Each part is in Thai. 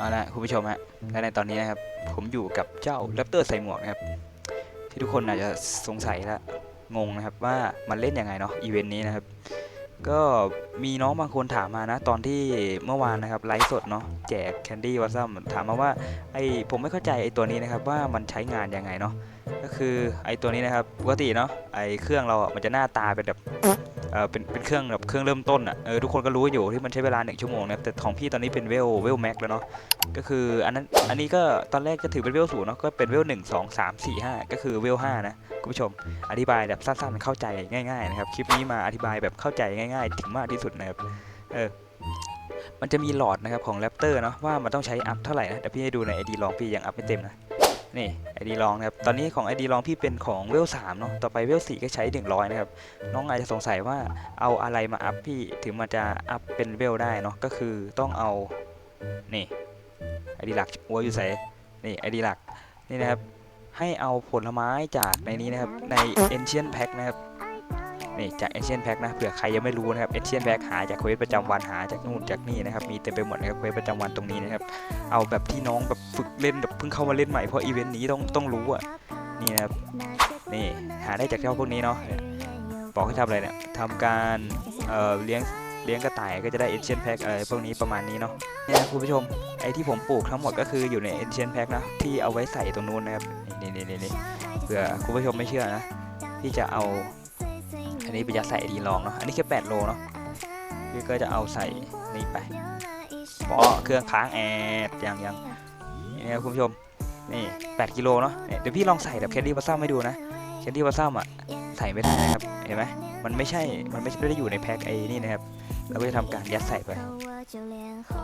เอาละคุณผู้ชมฮะและในตอนนี้นะครับผมอยู่กับเจ้าแรปเตอร์ใส่หมวกนะครับที่ทุกคนอาจจะสงสัยและงงนะครับว่ามันเล่นยังไงเนาะอีเวนต์นี้นะครับ ก็มีน้องบางคนถามมานะ ตอนที่เมื่อวานนะครับไลฟ์สดเนาะแจกแคนดี้วัซัมถามมาว่าไอผมไม่เข้าใจไอตัวนี้นะครับว่ามันใช้งานยังไงเนาะก็คือไอตัวนี้นะครับปกติเนาะไอเครื่องเราอะมันจะหน้าตาเป็นแบบ เออเป็นเป็นเครื่องแบบเครื่องเริ่มต้นอะเออทุกคนก็รู้อยู่ที่มันใช้เวลาหนึ่งชั่วโมงนะครับแต่ของพี่ตอนนี้เป็นเวลเวลแม็กแล้วเนาะก็คืออันนั้นอันนี้ก็ตอนแรกจะถือเป็นเวลศูนย์เนาะก็เป็นเวลหนึ่งสองสามสี่ห้าก็คือเวลห้านะคุณผู้ชมอธิบายแบบสั้นๆเข้าใจง่ายๆนะครับคลิปนี้มาอธิบายแบบเข้าใจง่ายๆถึงมากที่สุดนะครับเออมันจะมีหลอดนะครับของแรปเตอร์เนาะว่ามันต้องใช้อัพเท่าไหร่นะเดี๋ยวพี่ให้ดูในไอดีลองพี่ยังอัพไม่เต็มนะ นี่ไอดีลองนะครับ ตอนนี้ของไอดีลองพี่เป็นของเวลสามเนาะ ต่อไปเวลสี่ก็ใช้หนึ่งร้อยนะครับ น้องอาจจะสงสัยว่าเอาอะไรมาอัพพี่ถึงมันจะอัพเป็นเวลได้เนาะ ก็คือต้องเอา นี่ไอดีหลักวัวอยู่ใส่นี่ไอดีหลัก นี่นะครับ ให้เอาผลไม้จากในนี้นะครับ ใน Ancient Pack นะครับ นี่จาก Ancient Pack นะเผื่อใครยังไม่รู้นะครับ Ancient Pack หาจากเควสประจำวันหาจากนู่นจากนี่นะครับมีเต็มไปหมดนะครับเควสประจำวันตรงนี้นะครับเอาแบบที่น้องแบบฝึกเล่นแบบเพิ่งเข้ามาเล่นใหม่เพราะอีเวนต์นี้ต้องต้องรู้อะนี่นะครับนี่หาได้จากเจ้าพวกนี้เนาะบอกให้ทำอะไรเนี่ยทำการเอ่อเลี้ยงเลี้ยงกระต่ายก็จะได้ Ancient Pack อะไรพวกนี้ประมาณนี้เนาะนี่นะคุณผู้ชมไอที่ผมปลูกทั้งหมดก็คืออยู่ใน Ancient Pack นะที่เอาไว้ใส่ตรงนู้นนะครับนี่นี่นี่เผื่อคุณผู้ชมไม่เชื่อนะที่จะเอา อันนี้ไปยัดใส่ดีลองเนาะ อันนี้แค่ 8 โลเนาะพี่ก็จะเอาใส่นี่ไปเพราะเครื่องค้างแอดยังยังนี่นะครับคุณผู้ชม นี่ 8 กิโลเนาะ เดี๋ยวพี่ลองใส่แบบแคนดี้บัสซัมให้ดูนะ แคนดี้บัสซัมอะ ใส่ไม่ได้นะครับ เห็นไหม มันไม่ใช่ มันไม่ได้อยู่ในแพ็คไอ้นี่นะครับ เราก็จะทำการยัดใส่ไป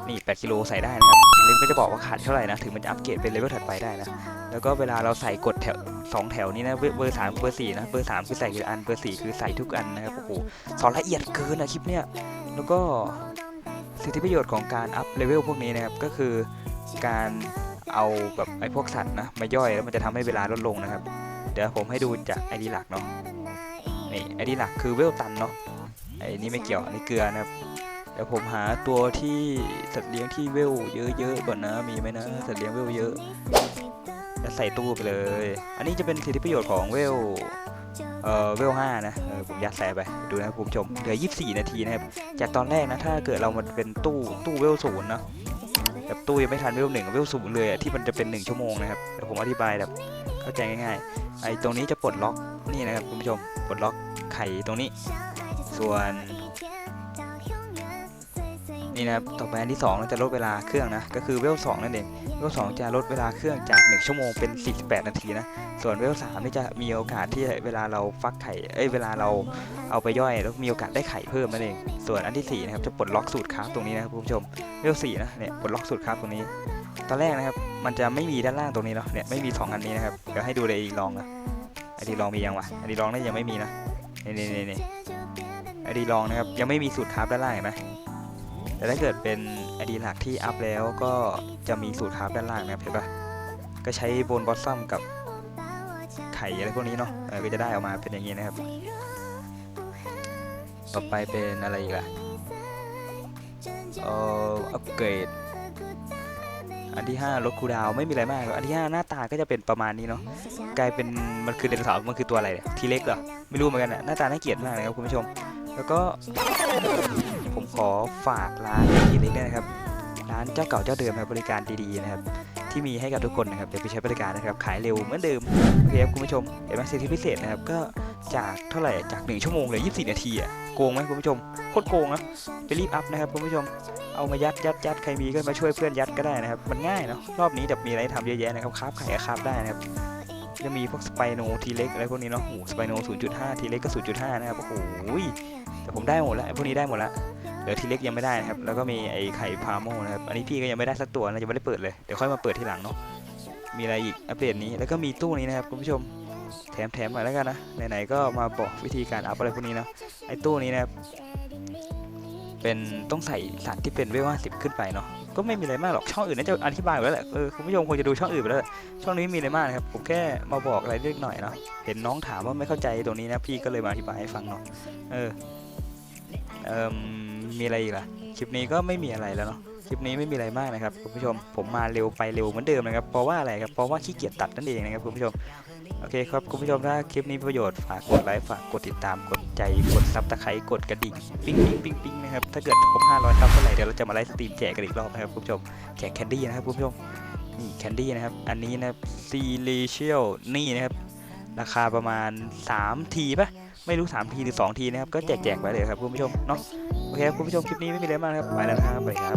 นี่8กิโลใส่ได้นะครับลิมก็จะบอกว่าขาดเท่าไหร่นะ ถึงมันจะอัปเกรดเป็นเลเวลถัดไปได้นะ แล้วก็เวลาเราใส่กดแถวสองแถวนี้นะ เบอร์สามเบอร์สี่นะ เบอร์สามคือใส่ทีละอัน เบอร์สี่คือใส่ทุกอันนะครับ โอ้โห สอนละเอียดเกินนะคลิปเนี้ย แล้วก็สิทธิประโยชน์ของการอัพเลเวลพวกนี้นะครับ ก็คือการเอาแบบไอ้พวกสัตว์นะมาย่อยแล้วมันจะทำให้เวลาลดลงนะครับ เดี๋ยวผมให้ดูจากไอดีหลักเนาะ นี่ไอดีหลักคือเวลตันเนาะไอ้นี่ไม่เกี่ยวอันนี้เกลือนะครับเดี๋ยวผมหาตัวที่สัตว์เลี้ยงที่เวลเยอะๆก่อนนะมีไหมนะสัตว์เลี้ยงเวลเยอะจะใส่ตู้ไปเลย อันนี้จะเป็นสิทธิประโยชน์ของเวลเอ่อเวลห้านะเออผมยัดใส่ไปดูนะครับคุณผู้ชมเหลือ 24 นาทีนะครับจากตอนแรกนะถ้าเกิดเรามันเป็นตู้ตู้เวลศูนย์นะแบบตู้ยังไม่ทันเวลหนึ่งเวลศูนย์เลยอะที่มันจะเป็น 1 ชั่วโมงนะครับเดี๋ยวผมอธิบายแบบเข้าใจง่ายๆ ไอ้ตรงนี้จะปลดล็อกนี่นะครับคุณผู้ชมปลดล็อกไข่ตรงนี้ ส่วนนี่นะครับต่อไปอันที่2เราจะลดเวลาเครื่องนะก็คือเวล2นั่นเองเวล2จะลดเวลาเครื่องจาก 1 ชั่วโมงเป็น 48 นาทีนะส่วนเวล3นี่จะมีโอกาสที่เวลาเราฟักไข่เอ้ยเวลาเราเอาไปย่อยแล้วมีโอกาสได้ไข่เพิ่มนั่นเองส่วนอันที่4นะครับจะปลดล็อกสูตรคราฟตรงนี้นะครับคุณผู้ชมเวล4นะเนี่ยปลดล็อกสูตรคราฟตรงนี้ ตอนแรกนะครับ มันจะไม่มีด้านล่างตรงนี้เนาะเนี่ยไม่มี2อันนี้นะครับเดี๋ยวให้ดูเลยอีกลองนะไอดีลองมียังวะไอดีลองนี่ยังไม่มีนะนี่นี่นี่นี่ไอดีลองนะครับยังไม่มีสูตรคราฟด้านล่างเห็นไหมแต่ถ้าเกิดเป็นไอดีหลักที่อัพแล้วก็จะมีสูตรคราฟด้านล่างนะครับเห็นปะก็ใช้โบนบอสซัมกับไข่อะไรพวกนี้เนาะก็จะได้ออกมาเป็นอย่างนี้นะครับ ต่อไปเป็นอะไรอีกล่ะเอ่ออัปเกรด อันที่5ลดคูลดาวน์ไม่มีอะไรมากครับอันที่5หน้าตาก็จะเป็นประมาณนี้เนาะกลายเป็นมันคือเดนเสาร์มันคือตัวอะไรเนี่ยทีเล็กเหรอไม่รู้เหมือนกันนะหน้าตาน่าเกลียดมากเลยครับคุณผู้ชม แล้วก็ผมขอฝากร้านอีกนิดนะครับร้านเจ้าเก่าเจ้าเดิมครับบริการดีๆนะครับที่มีให้กับทุกคนนะครับเดี๋ยวไปใช้บริการนะครับขายเร็วเหมือนเดิมโอเคครับคุณผู้ชมเห็นไหมสิทธิพิเศษนะครับก็จากเท่าไหร่จาก 1 ชั่วโมงเลย24 นาทีอะ โกงไหมคุณผู้ชมโคตรโกงนะไปรีบอัพนะครับคุณผู้ชมเอามายัดยัดยัดใครมีก็มาช่วยเพื่อนยัดก็ได้นะครับ มันง่ายเนาะรอบนี้แบบมีอะไรทำเยอะแยะนะครับคราฟไข่คราฟได้นะครับจะมีพวกสไปโนทีเล็กอะไรพวกนี้เนาะโอ้สไปโน0.5 ทีเล็กก็ 0.5 นะครับโอ้โหแต่ผมได้หมดแล้วพวกนี้ได้หมดแล้วเหลือทีเล็กยังไม่ได้นะครับ แล้วก็มีไอ้ไข่พาโมนะครับ อันนี้พี่ก็ยังไม่ได้สักตัวนะยังไม่ได้เปิดเลย เดี๋ยวค่อยมาเปิดทีหลังเนาะ มีอะไรอีก อัปเดตนี้ แล้วก็มีตู้นี้นะครับคุณผู้ชม แถมแถมหน่อยแล้วกันนะ ไหนๆก็มาบอกวิธีการอัพอะไรพวกนี้เนาะไอ้ตู้นี้นะครับ เป็นต้องใส่สัตว์ที่เป็นเวลว่าสิบขึ้นไปเนาะ ก็ไม่มีอะไรมากหรอก ช่องอื่นน่าจะอธิบายไว้แล้วแหละ เออคุณผู้ชมคงจะดูช่องอื่นไปแล้ว ช่องนี้มีอะไรมากนะครับ ผมแค่มาบอกอะไรเล็กหน่อยเนาะ เห็นน้องถามว่าไม่เข้าใจตรงนี้นะ พี่ก็เลยมาอธิบายให้ฟังเนาะ เออ เอ่มมีอะไรอีกล่ะ คลิปนี้ก็ไม่มีอะไรแล้วเนาะคลิปนี้ไม่มีอะไรมากนะครับคุณผู้ชมผมมาเร็วไปเร็วเหมือนเดิมนะครับเพราะว่าอะไรครับเพราะว่าขี้เกียจตัดนั่นเองนะครับคุณผู้ชม โอเคครับคุณผู้ชมถ้าคลิปนี้ประโยชน์ฝากกดไลค์ฝากกดติดตามกดใจกดซับตะไคร้กดกระดิ่งปิ๊งปิ๊งปิ๊งปิ๊งนะครับถ้าเกิดครบ500ซับเมื่อไหร่เดี๋ยวเราจะมาไลฟ์สตรีมแจกกันอีกรอบนะครับคุณผู้ชมแจกแคนดี้นะครับคุณผู้ชมนี่แคนดี้นะครับอันนี้นะซีเรเชียลนี่นะครับราคาประมาณ 3 ทีปะไม่รู้ 3 ทีหรือ 2 ทีนะครับ ก็แจกแจกไปเลยครับคุณผู้ชมเนาะโอเคครับคุณผู้ชมคลิปนี้ไม่มีอะไรมากครับไปแล้วครับไปครับ